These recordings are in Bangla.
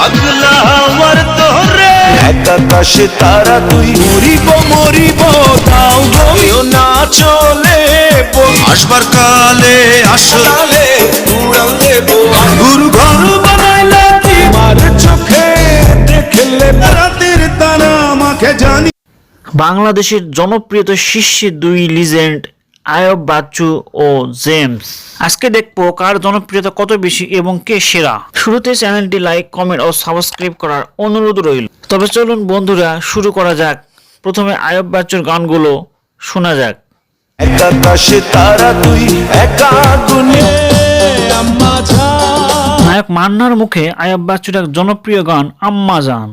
পাগলা আমার তোরে। একাকাশে তারা তুই মরিব মরিব তাও গমিও না চলে আসবার কালে আসলে উড়াল গুরু ঘর বানাইলা কি মার চোখে দেখলে রাতের তারা আমাকে জানি। বাংলাদেশের জনপ্রিয়তা শীর্ষে দুই লিজেন্ড আয়ব বাচ্চু ও জেমস। আজকে দেখব কার জনপ্রিয়তা কত বেশি এবং কে সেরা। শুরুতে চ্যানেলটি লাইক কমেন্ট ও সাবস্ক্রাইব করার অনুরোধ রইল। তবে চলুন বন্ধুরা শুরু করা যাক। প্রথমে আয়ব বাচ্চুর গানগুলো শোনা যাক। নায়ক মান্নার মুখে আয়ব বাচ্চুর এক জনপ্রিয় গান আম্মা জান।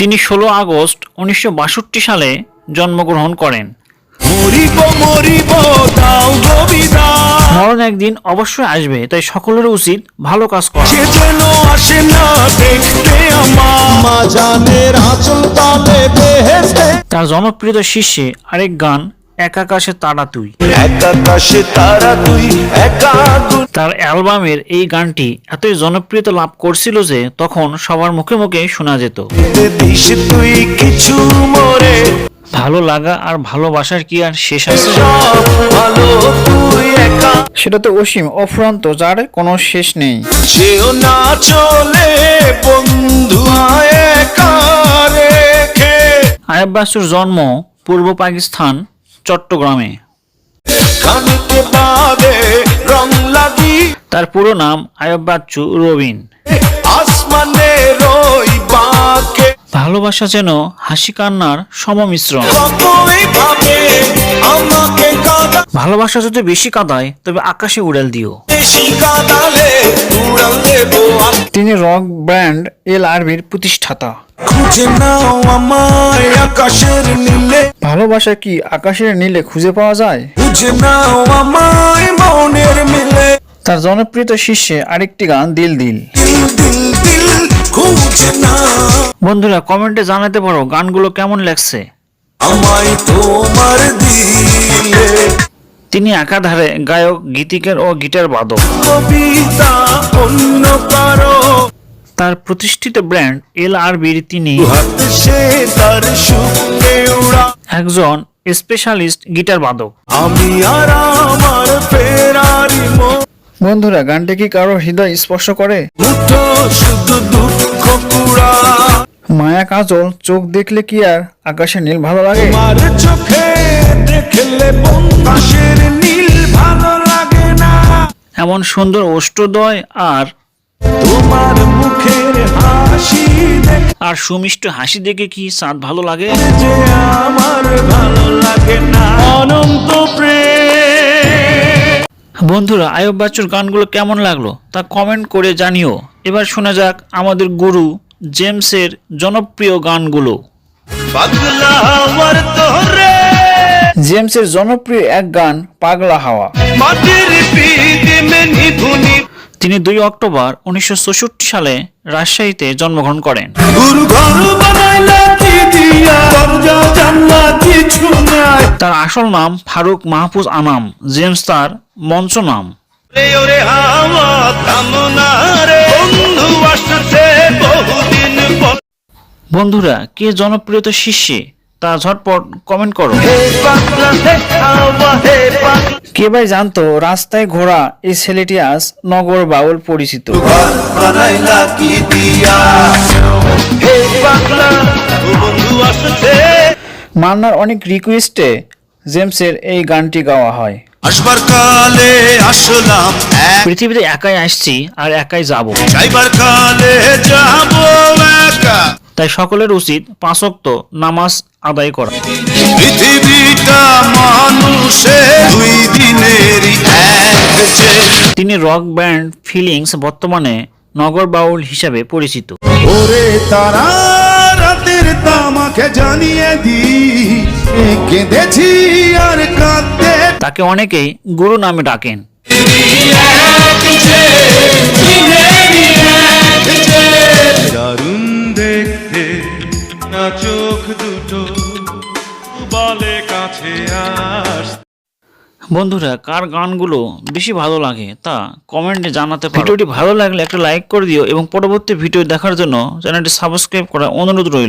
তিনি ষোলো আগস্ট উনিশশো বাষট্টি সালে জন্মগ্রহণ করেন। মরণ একদিন অবশ্যই আসবে তাই সকলের উচিত ভালো কাজ করা। তার জনপ্রিয়তা শীর্ষে আরেক গান এক আকাশে তারা তুই। তারা তুই তার অ্যালবামের এই গানটি এতই জনপ্রিয়তা লাভ করছিল যে তখন সবার মুখে মুখে শোনা যেত। কিছু মরে। ভালো লাগা আর ভালোবাসার কি আর শেষ আছে? সেটা তো অসীম অফুরন্ত যার কোনো শেষ নেই। যেও না চলে বন্ধু আয়াব বাসুর জন্ম পূর্ব পাকিস্তান চট্টগ্রামে। তার পুরো নাম আয়ব বাচ্চু রবিন। আসমানে রই বাকে। ভালোবাসা যেন হাসি কান্নার সমমিশ্রণ। ভালোবাসা যদি বেশি কাঁদায় তবে আকাশে উড়াল দিও। তিনি রক ব্র্যান্ড এল আরবির প্রতিষ্ঠাতা। খুঁজে নাও আমায় আকাশের নীলে। ভালোবাসা কি আকাশের নীলে খুঁজে পাওয়া যায়? খুঁজে নাও আমায় মনের মিলে। তার জনপ্রিয়তা শীর্ষে আরেকটি গান দিল দিল। দিল দিল দিল খুঁজে নাও বন্ধুরা কমেন্টে জানাতে পারো গানগুলো কেমন লাগছে। আমায় তোমার দিলে। তিনি একাধারে গায়ক গীতিকার ও গিটার বাদক। কবিতা অন্য কারও। তার প্রতিষ্ঠিত ব্র্যান্ড এল তিনি। তার সুখে উড়া। একজন স্পেশালিস্ট গিটার বাদক। আমি আর আমার বন্ধুরা গানটি কি কারও হৃদয় স্পর্শ করে? শুধু মায়া কাজল চোখ দেখলে কি আর আকাশে নীল ভালো লাগে? তোমার চোখে দেখলে বন্দাসের নীল ভালো লাগে না। এমন সুন্দর অষ্টদয় আর তোমার মুখের হাসি আর সুমিষ্ট হাসি দেখে কি চাঁদ ভালো লাগে? যে আমার ভালো লাগে না। অনন্ত প্রেম বন্ধুরা আয়ব বাচ্চুর গানগুলো কেমন লাগল তা কমেন্ট করে জানিও। এবার শোনা যাক আমাদের গুরু জেমসের জনপ্রিয় গানগুলো। জেমসের জনপ্রিয় এক গান পাগলা হাওয়া। তিনি দুই অক্টোবর উনিশশো সালে রাজশাহীতে জন্মগ্রহণ করেন। তার আসল নাম ফারুক মাহফুজ আনাম জেমস তার মঞ্চ নাম। বন্ধুরা কে জনপ্রিয়তা শীর্ষে তা ঝটপট কমেন্ট করো। কে ভাই জানতো রাস্তায় ঘোড়া এই ছেলেটি আজ নগর বাউল পরিচিত? ঘর মান্নার অনেক রিকোয়েস্টে জেমসের এই গানটি গাওয়া হয়। আসবার কালে আসলাম পৃথিবীতে একাই আসছি আর একাই যাব। যাইবার কালে যাব একা। তাই সকলের উচিত পাঁচক্ত নামাজ আদায় করা। পৃথিবীটা মানুষে দুই দিনেরই তিনি রক ব্যান্ড ফিলিংস বর্তমানে নগর বাউল হিসাবে পরিচিত। ওরে তারা রাতের তামাকে জানিয়ে দি কেঁদেছি আর কাঁদতে তাকে অনেকেই গুরু নামে ডাকেন। বন্ধুরা কার গানগুলো বেশি ভালো লাগে তা কমেন্টে জানাতে পারো। ভিডিওটি ভালো লাগলে একটা লাইক করে দিও এবং পরবর্তী ভিডিও দেখার জন্য চ্যানেলটি সাবস্ক্রাইব করা অনুরোধ রইল।